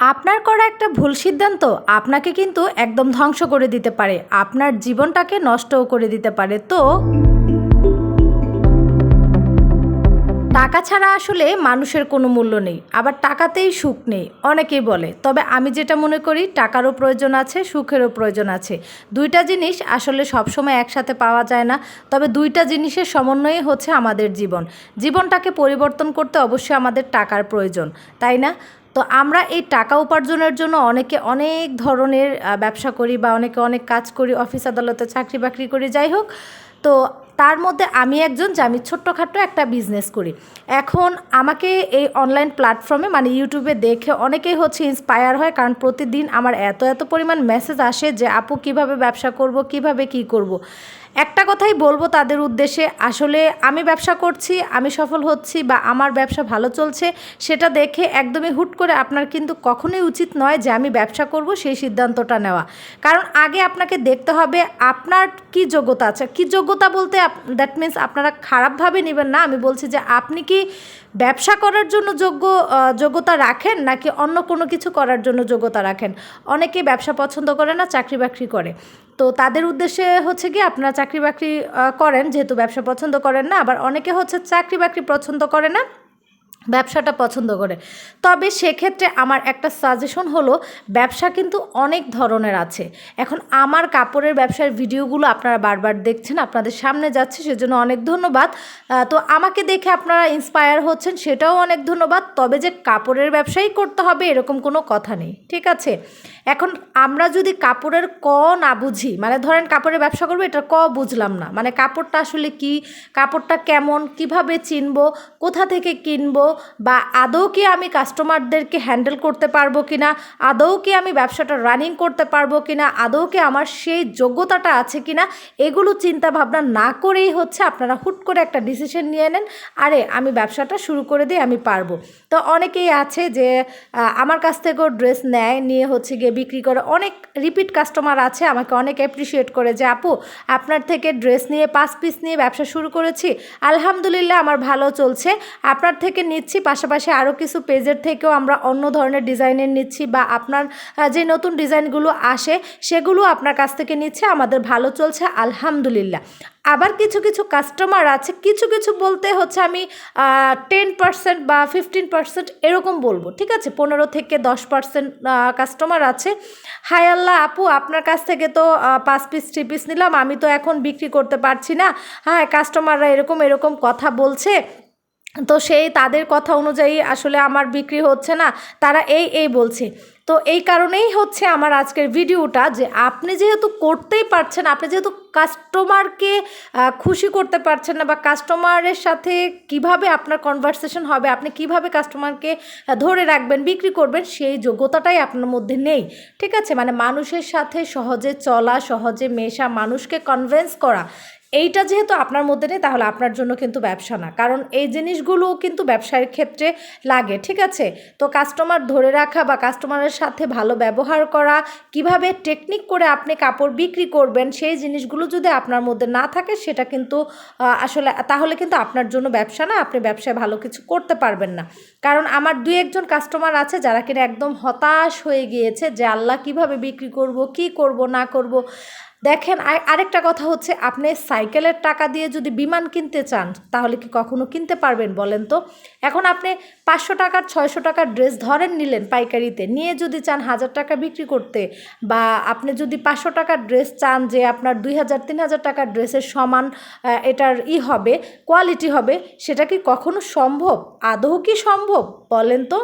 আপনার করা একটা ভুল সিদ্ধান্ত আপনাকে কিন্তু একদম ধ্বংস করে দিতে পারে। আপনার জীবনটাকে নষ্টও করে দিতে পারে। তো টাকা ছাড়া আসলে মানুষের কোনো মূল্য নেই, আবার টাকাতেই সুখ নেই, অনেকেই বলে। তবে আমি যেটা মনে করি, টাকারও প্রয়োজন আছে, সুখেরও প্রয়োজন আছে। দুইটা জিনিস আসলে সবসময় একসাথে পাওয়া যায় না, তবে দুইটা জিনিসের সমন্বয়ে হচ্ছে আমাদের জীবন। জীবনটাকে পরিবর্তন করতে অবশ্যই আমাদের টাকার প্রয়োজন, তাই না? তো আমরা এই টাকা উপার্জনের জন্য অনেকে অনেক ধরনের ব্যবসা করি বা অনেকে অনেক কাজ করি, অফিস আদালতে চাকরি বাকরি করি, যাই হোক। তো তার মধ্যে আমি একজন যে আমি ছোট্টখাটো একটা বিজনেস করি এখন আমাকে এই অনলাইন প্ল্যাটফর্মে মানে ইউটিউবে দেখে অনেকেই হচ্ছে ইন্সপায়ার হয়, কারণ প্রতিদিন আমার এত এত পরিমাণ মেসেজ আসে যে, আপু, কীভাবে ব্যবসা করব কীভাবে কি করব। একটা কথাই বলব তাদের উদ্দেশ্যে, আসলে আমি ব্যবসা করছি, আমি সফল হচ্ছি বা আমার ব্যবসা ভালো চলছে, সেটা দেখে একদমই হুট করে আপনার কিন্তু কখনোই উচিত নয় যে আমি ব্যবসা করব সেই সিদ্ধান্তটা নেওয়া। কারণ আগে আপনাকে দেখতে হবে আপনার কি যোগ্যতা আছে। কি যোগ্যতা বলতে দ্যাট মিন্স আপনারা খারাপভাবে নেবেন না, আমি বলছি যে আপনি কি ব্যবসা করার জন্য যোগ্য যোগ্যতা রাখেন নাকি অন্য কোনো কিছু করার জন্য যোগ্যতা রাখেন? অনেকে ব্যবসা পছন্দ করে না, চাকরি বাকরি করে। তো তাদের উদ্দেশ্যে হচ্ছে কি আপনারা চাকরি বাকরি করেন, যেহেতু ব্যবসা পছন্দ করেন না, আবার অনেকে হচ্ছে চাকরি বাকরি পছন্দ করে না ব্যবসাটা পছন্দ করে। তবে সেক্ষেত্রে আমার একটা সাজেশন হলো, ব্যবসা কিন্তু অনেক ধরনের আছে। এখন আমার কাপড়ের ব্যবসার ভিডিওগুলো আপনারা বারবার দেখছেন, আপনাদের সামনে যাচ্ছে, সেজন্য অনেক ধন্যবাদ। তো আমাকে দেখে আপনারা ইন্সপায়ার হচ্ছেন, সেটাও অনেক ধন্যবাদ। তবে যে কাপড়ের ব্যবসাই করতে হবে, এরকম কোনো কথা নেই, ঠিক আছে? এখন আমরা যদি কাপড়ের ক না বুঝি মানে ধরেন কাপড়ের ব্যবসা করব, এটা ক বুঝলাম না। মানে কাপড়টা আসলে কি, কাপড়টা কেমন, কীভাবে চিনবো, কোথা থেকে কিনবো বা আদৌ কি আমি কাস্টমারদেরকে হ্যান্ডেল করতে পারব কি না আদৌ কি আমি ব্যবসাটা রানিং করতে পারব কি না আদৌ কি আমার সেই যোগ্যতাটা আছে কি না এগুলো চিন্তা ভাবনা না করেই হচ্ছে আপনারা হুট করে একটা ডিসিশন নিয়ে নেন, আরে আমি ব্যবসাটা শুরু করে দিই আমি পারব। তো অনেকেই আছে যে আমার কাছ থেকেও ড্রেস নেয়, নিয়ে হচ্ছে গিয়ে বিক্রি করে। অনেক রিপিট কাস্টমার আছে, আমাকে অনেক অ্যাপ্রিসিয়েট করে যে, আপু, আপনার থেকে ড্রেস নিয়ে, পাঁচ পিস নিয়ে ব্যবসা শুরু করেছি। আলহামদুলিল্লাহ, আমার ভালো চলছে। আপনার থেকে নিচ্ছি, পাশাপাশি আরও কিছু পেজের থেকেও আমরা অন্য ধরনের ডিজাইনের নিচ্ছি বা আপনার যে নতুন ডিজাইনগুলো আসে সেগুলো আপনার কাছ থেকে নিচ্ছে, আমাদের ভালো চলছে, আলহামদুলিল্লাহ। আবার কিছু কিছু কাস্টমার আছে, কিছু কিছু বলতে হচ্ছে আমি টেন পার্সেন্ট বা ফিফটিন পার্সেন্ট এরকম বলব, ঠিক আছে? পনেরো থেকে দশ পার্সেন্ট কাস্টমার আছে। হাই আল্লাহ আপু, আপনার কাছ থেকে তো পাঁচ পিস থ্রি পিস নিলাম, আমি তো এখন বিক্রি করতে পারছি না। হ্যাঁ কাস্টমাররা এরকম এরকম কথা বলছে। তো সেই তাদের কথা অনুযায়ী আসলে আমার বিক্রি হচ্ছে না, তারা এই এই বলছে। তো এই কারণেই হচ্ছে আমার আজকের ভিডিওটা যে আপনি যেহেতু করতেই পারছেন, আপনি যেহেতু কাস্টমারকে খুশি করতে পারছেন না বা কাস্টমারের সাথে কীভাবে আপনার কনভারসেশন হবে, আপনি কীভাবে কাস্টমারকে ধরে রাখবেন, বিক্রি করবেন, সেই যোগ্যতাটাই আপনার মধ্যে নেই। ঠিক আছে? মানে মানুষের সাথে সহজে চলা, সহজে মেশা, মানুষকে কনভেন্স করা এইটা যেহেতু আপনার মধ্যে নেই, তাহলে আপনার জন্য কিন্তু ব্যবসা না। কারণ এই জিনিসগুলো কিন্তু ব্যবসার ক্ষেত্রে লাগে, ঠিক আছে? তো কাস্টমার ধরে রাখা বা কাস্টমারের সাথে ভালো ব্যবহার করা, কীভাবে টেকনিক করে আপনি কাপড় বিক্রি করবেন, সেই জিনিসগুলো যদি আপনার মধ্যে না থাকে, সেটা কিন্তু আসলে, তাহলে কিন্তু আপনার জন্য ব্যবসা না, আপনি ব্যবসায় ভালো কিছু করতে পারবেন না। কারণ আমার দুই একজন কাস্টমার আছে, যারা কিনা একদম হতাশ হয়ে গিয়েছে যে, আল্লাহ কীভাবে বিক্রি করব, কি করব, না করব? দেখেন, আর- আরেকটা কথা হচ্ছে, আপনি সাইকেলের টাকা দিয়ে যদি বিমান কিনতে চান, তাহলে কি কখনো কিনতে পারবেন বলেন তো? এখন আপনি পাঁচশো টাকার, ছয়শো টাকার ড্রেস ধরেন নিলেন পাইকারিতে, নিয়ে যদি চান হাজার টাকা বিক্রি করতে, বা আপনি যদি পাঁচশো টাকার ড্রেস চান যে আপনার দুই হাজার, তিন হাজার টাকার ড্রেসের সমান এটার ই হবে, কোয়ালিটি হবে, সেটা কি কখনো সম্ভব? আদৌ কি সম্ভব বলেন তো?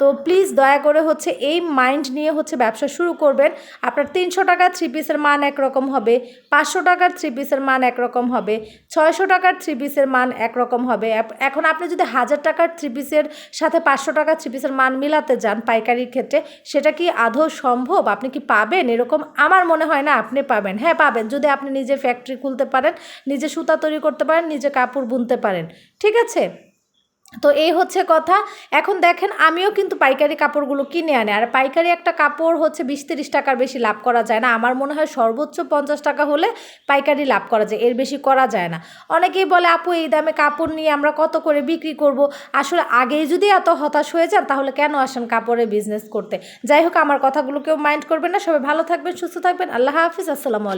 তো প্লিজ দয়া করে হচ্ছে এই মাইন্ড নিয়ে হচ্ছে ব্যবসা শুরু করবেন। আপনার তিনশো টাকার থ্রি পিসের মান একরকম হবে, পাঁচশো টাকার থ্রি পিসের মান একরকম হবে, ছয়শো টাকার থ্রি পিসের মান একরকম হবে। এখন আপনি যদি হাজার টাকার থ্রি পিসের সাথে পাঁচশো টাকার থ্রি পিসের মান মিলাতে যান পাইকারির ক্ষেত্রে, সেটা কি আদৌ সম্ভব? আপনি কি পাবেন? এরকম আমার মনে হয় না আপনি পাবেন। হ্যাঁ পাবেন। যদি আপনি নিজে ফ্যাক্টরি খুলতে পারেন, নিজে সুতা তৈরি করতে পারেন, নিজে কাপড় বুনতে পারেন। ঠিক আছে? তো এই হচ্ছে কথা। এখন দেখেন আমিও কিন্তু পাইকারি কাপড়গুলো কিনে আনি। আর পাইকারি একটা কাপড় হচ্ছে বিশ তিরিশ টাকার বেশি লাভ করা যায় না। আমার মনে হয় সর্বোচ্চ পঞ্চাশ টাকা হলে পাইকারি লাভ করা যায়, এর বেশি করা যায় না। অনেকেই বলে, আপু, এই দামে কাপড় নিয়ে আমরা কত করে বিক্রি করব? আসলে আগেই যদি এত হতাশ হয়ে যান, তাহলে কেন আসেন কাপড়ের বিজনেস করতে? যাই হোক, আমার কথাগুলো কেউ মাইন্ড করবেন না। সবাই ভালো থাকবেন, সুস্থ থাকবেন। আল্লাহ হাফিজ। আসসালামু